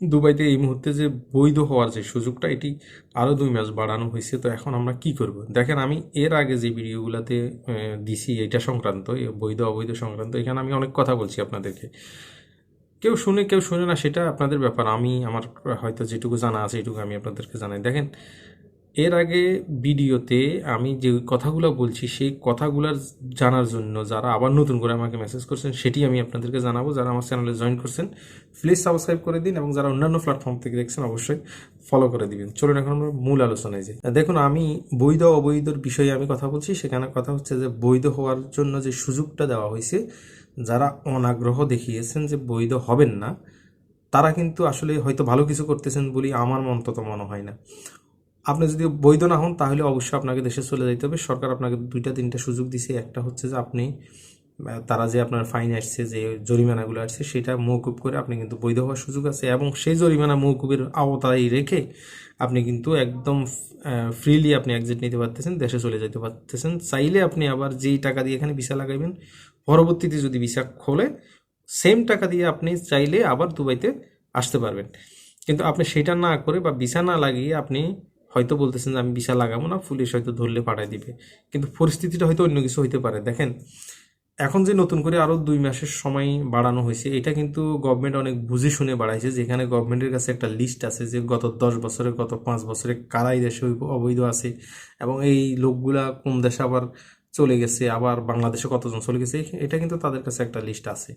দুবাইতে এই মুহূর্তে যে বৈধ হওয়ার যে সুযোগটা, এটি আরও দুই মাস বাড়ানো হয়েছে। তো এখন আমরা কি করব? দেখেন, আমি এর আগে যে ভিডিওগুলোতে দিছি এটা সংক্রান্ত বৈধ, অবৈধ সংক্রান্ত, এখানে আমি অনেক কথা বলছি আপনাদেরকে। কেউ শুনে কেউ শুনে না, সেটা আপনাদের ব্যাপার। আমি, আমার হয়তো যেটুকু জানা আছে, এটুকু আমি আপনাদেরকে জানাই। দেখেন এর আগে ভিডিওতে আমি যে কথাগুলো বলছি, সেই কথাগুলোর জানার জন্য যারা আবার নতুন করে আমাকে মেসেজ করছেন, সেটি আমি আপনাদেরকে জানাব। যারা আমার চ্যানেলে জয়েন করছেন প্লিজ সাবস্ক্রাইব করে দিন এবং যারা অন্যান্য প্ল্যাটফর্ম থেকে দেখছেন, অবশ্যই ফলো করে দিবেন। চলুন এখন আমরা মূল আলোচনায় যাই। দেখুন, আমি বৈধ অবৈধর বিষয়ে আমি কথা বলছি। সেখানে কথা হচ্ছে যে, বৈধ হওয়ার জন্য যে সুযোগটা দেওয়া হয়েছে, যারা অনাগ্রহ দেখিয়েছেন যে বৈধ হবেন না, তারা কিন্তু আসলে হয়তো ভালো কিছু করতেছেন বলে আমার অন্তত মনে হয় না। আপনি যদি বৈধ না হন, তাহলে অবশ্যই আপনাকে দেশে চলে যেতে হবে। সরকার আপনাকে দুইটা, তিনটা সুযোগ দিছে। একটা হচ্ছে যে আপনি তারা যে আপনার ফাইন আসছে, যে জরিমানাগুলো আসছে, সেটা মৌকুব করে আপনি কিন্তু বৈধ হওয়ার সুযোগ আছে এবং সেই জরিমানা মৌকুবের আওতায় রেখে আপনি কিন্তু একদম ফ্রিলি আপনি এক্সিট নিতে পারতেছেন, দেশে চলে যেতে পারতেছেন। চাইলে আপনি আবার যেই টাকা দিয়ে এখানে ভিসা লাগাইবেন, পরবর্তীতে যদি ভিসা খোলে সেম টাকা দিয়ে আপনি চাইলে আবার দুবাইতে আসতে পারবেন। কিন্তু আপনি সেটা না করে বা ভিসা না লাগিয়ে আপনি হয়তো বলতেছেন যে আমি ভিসা লাগাবো না, পুলিশ হয়তো ধরলে পাঠায় দিবে। কিন্তু পরিস্থিতিটা হয়তো অন্য কিছু হইতে পারে। দেখেন, এখন যে নতুন করে আরও দুই মাসের সময় বাড়ানো হয়েছে, এটা কিন্তু গভর্নমেন্ট অনেক বুঝে শুনে বাড়াইছে। যেখানে গভর্নমেন্টের কাছে একটা লিস্ট আছে যে গত দশ বছরে, গত পাঁচ বছরে কারাই দেশে অবৈধ আছে এবং এই লোকগুলা কোন দেশে আবার চলে গেছে, আবার বাংলাদেশে কতজন চলে গেছে এটা কিন্তু তাদের কাছে একটা লিস্ট আছে।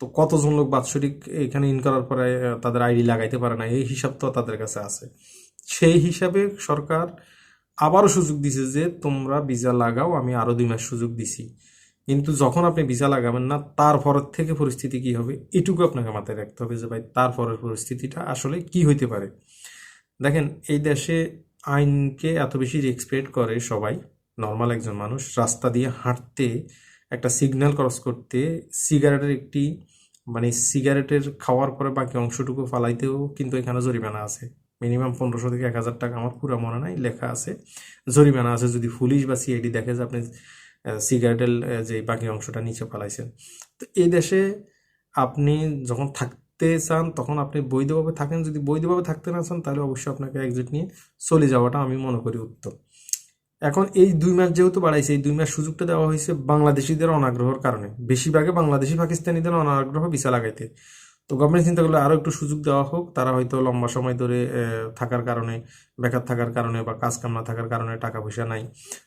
তো কতজন লোক বাৎসরিক এখানে ইন করার পরে তাদের আইডি লাগাইতে পারে না, এই হিসাব তো তাদের কাছে আছে। সেই হিসাবে সরকার আবারও সুযোগ দিছে যে তোমরা ভিসা লাগাও, আমি আরও দুই মাস সুযোগ দিছি। কিন্তু যখন আপনি ভিসা লাগাবেন না তারপরের থেকে পরিস্থিতি কি হবে? এটুকু আপনাকে মাথায় রাখতে হবে যে ভাই, তারপরের পরিস্থিতিটা আসলে কি হইতে পারে? দেখেন, এই দেশে আইনকে এত বেশি রেসপেক্ট করে সবাই, নর্মাল একজন মানুষ, রাস্তা দিয়ে হাঁটতে, একটা সিগন্যাল ক্রস করতে, সিগারেটের একটি মানে সিগারেটের খাওয়ার পরে বাকি অংশটুকু ফালাইতেও কিন্তু এখানে জরিমানা আছে। মিনিমাম পনেরোশো থেকে এক হাজার টাকা আমার পুরো মনে নাই, লেখা আছে। জরিমানা আছে যদি পুলিশ বা সিআইডি দেখে যে আপনি সিগারেটের যে বাকি অংশটা নিচে ফালাইছেন। তো এই দেশে আপনি যখন থাকতে চান, তখন আপনি বৈধভাবে থাকেন, যদি বৈধভাবে থাকতে না চান, তাহলে অবশ্যই আপনাকে এক্সিট নিয়ে চলে যাওয়াটা আমি মনে করি উত্তম। এখন এই দুই মাস যেহেতু বাড়াইছে, এই দুই মাস সুযোগটা দেওয়া হয়েছে বাংলাদেশিদের অনাগ্রহের কারণে। বেশিরভাগে বাংলাদেশি, পাকিস্তানিদের অনাগ্রহ ভিসা লাগাইতে। তো গভর্নমেন্ট চিন্তা করলে আরও একটু সুযোগ দেওয়া হোক। তারা হয়তো লম্বা সময় ধরে থাকার কারণে, বেকার থাকার কারণে বা কাজ কাম না থাকার কারণে টাকা পয়সা নাই।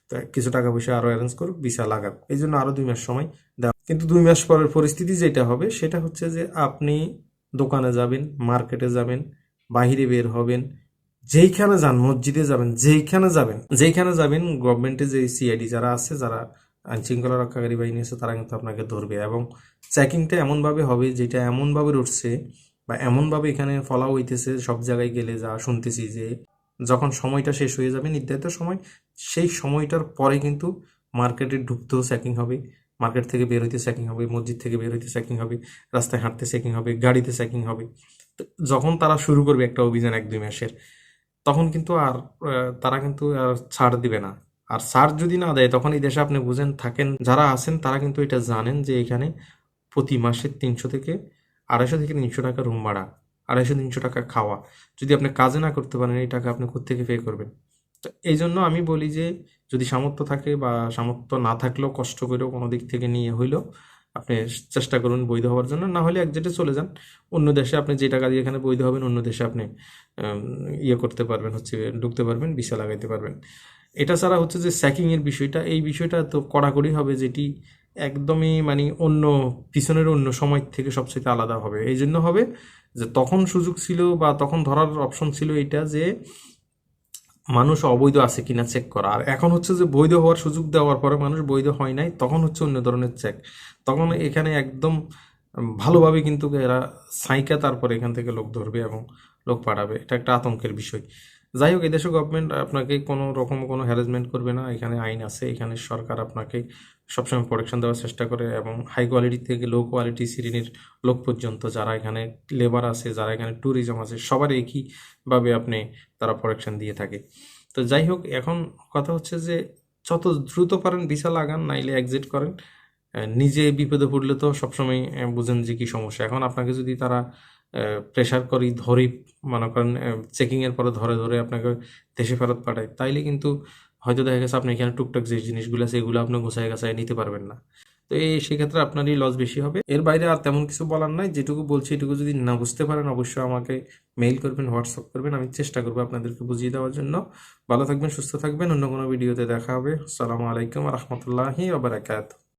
তো কিছু টাকা পয়সা আরও অ্যারেঞ্জ করুক ভিসা লাগাক। এই জন্য আরও দুই মাস সময় দেওয়া কিন্তু দুই মাস পরের পরিস্থিতি যেটা হবে, সেটা হচ্ছে যে আপনি দোকানে যাবেন মার্কেটে যাবেন, বাহিরে বের হবেন, যেইখানে যান, মসজিদে যাবেন, যেইখানে যাবেন যেইখানে যাবেন গভর্নমেন্টে যে সিআইডি যারা আছে, যারা আইন শৃঙ্খলা রক্ষাকারী বাহিনী আছে তারা কিন্তু আপনাকে ধরবে এবং চেকিংটা এমনভাবে হবে যেটা এমনভাবে উঠছে বা এমনভাবে এখানে ফলাও হইতেছে, সব জায়গায় গেলে যা শুনতেছি যে যখন সময়টা শেষ হয়ে যাবে, নির্ধারিত সময়, সেই সময়টার পরে কিন্তু মার্কেটে ঢুকতেও চেকিং হবে। মার্কেট থেকে বের হইতে চেকিং হবে, মসজিদ থেকে বের হইতে চেকিং হবে, রাস্তায় হাঁটতে চেকিং হবে, গাড়িতে চেকিং হবে। যখন তারা শুরু করবে একটা অভিযান এক দুই মাসের তখন কিন্তু আর তারা কিন্তু আর ছাড় দিবে না। আর ছাড় যদি না দেয়, তখন এই দেশে আপনি বুঝেন, থাকেন, যারা আছেন, তারা কিন্তু এটা জানেন যে এখানে প্রতি মাসে তিনশো থেকে আড়াইশো থেকে তিনশো টাকা রুম ভাড়া, আড়াইশো তিনশো টাকা খাওয়া। যদি আপনি কাজে না করতে পারেন, এই টাকা আপনি কোত্থেকে পে করবেন? তো এই জন্য আমি বলি যে, যদি সামর্থ্য থাকে বা সামর্থ্য না থাকলেও, কষ্ট করেও কোনো দিক থেকে নিয়ে হইলেও, আপনি চেষ্টা করুন বৈধ হওয়ার জন্য। না হলে একজেটে চলে যান। অন্য দেশে আপনি যে টাকা দিয়ে এখানে বৈধ হবেন, অন্য দেশে আপনি ইয়ে করতে পারবেন, হচ্ছে ঢুকতে পারবেন, ভিসা লাগাইতে পারবেন। এটা ছাড়া হচ্ছে যে স্যাকিং এর বিষয়টা, এই বিষয়টা তো কড়াকড়ি হবে যেটি একদমই মানে অন্য, পিছনের অন্য সময় থেকে সবচেয়ে আলাদা হবে। এই জন্য হবে যে তখন সুযোগ ছিল বা তখন ধরার অপশন ছিল এটা যে মানুষ অবৈধ আছে কিনা চেক করা। আর এখন হচ্ছে যে বৈধ হওয়ার সুযোগ দেওয়ার পরে মানুষ বৈধ হয় নাই, তখন হচ্ছে অন্য ধরনের চেক তখন এখানে একদম ভালোভাবে কিন্তু এরা সাইকা তারপরে এখান থেকে লোক ধরবে এবং লোক পাঠাবে। এটা একটা আতঙ্কের বিষয়। যাই হোক এদেশে গভর্নমেন্ট আপনাকে কোনো রকম কোনো হ্যারাসমেন্ট করবে না। এখানে আইন আছে, এখানে সরকার আপনাকে সবসময় প্রোটেকশন দেওয়ার চেষ্টা করে এবং হাই কোয়ালিটি থেকে লো কোয়ালিটি শ্রেণির লোক পর্যন্ত যারা এখানে লেবার আছে, যারা এখানে ট্যুরিজম আছে, সবার একইভাবে আপনি তারা প্রোটেকশন দিয়ে থাকে। তো যাই হোক, এখন কথা হচ্ছে যে যত দ্রুত পারেন ভিসা লাগান, নাইলে এক্সিট করেন। নিজে বিপদে পড়লে তো সবসময় বুঝেন যে কী সমস্যা। এখন আপনাকে যদি তারা প্রেশার করি, ধরি, মনে করেন চেকিংয়ের পরে ধরে ধরে আপনাকে দেশে ফেরত পাঠাই। তাইলে কিন্তু হয়তো দেখা গেছে আপনি এখানে টুকটাক যে জিনিসগুলো আছে, এগুলো আপনি গোছায় গাছায় নিতে পারবেন না। তো এই সেক্ষেত্রে আপনারই লস বেশি হবে। এর বাইরে আর তেমন কিছু বলার নাই, যেটুকু বলছি এটুকু যদি না বুঝতে পারেন, অবশ্যই আমাকে মেইল করবেন হোয়াটসঅ্যাপ করবেন, আমি চেষ্টা করব আপনাদেরকে বুঝিয়ে দেওয়ার জন্য। ভালো থাকবেন, সুস্থ থাকবেন, অন্য কোনো ভিডিওতে দেখা হবে। আসসালামু আলাইকুম রহমতুল্লাহি আবরাকাত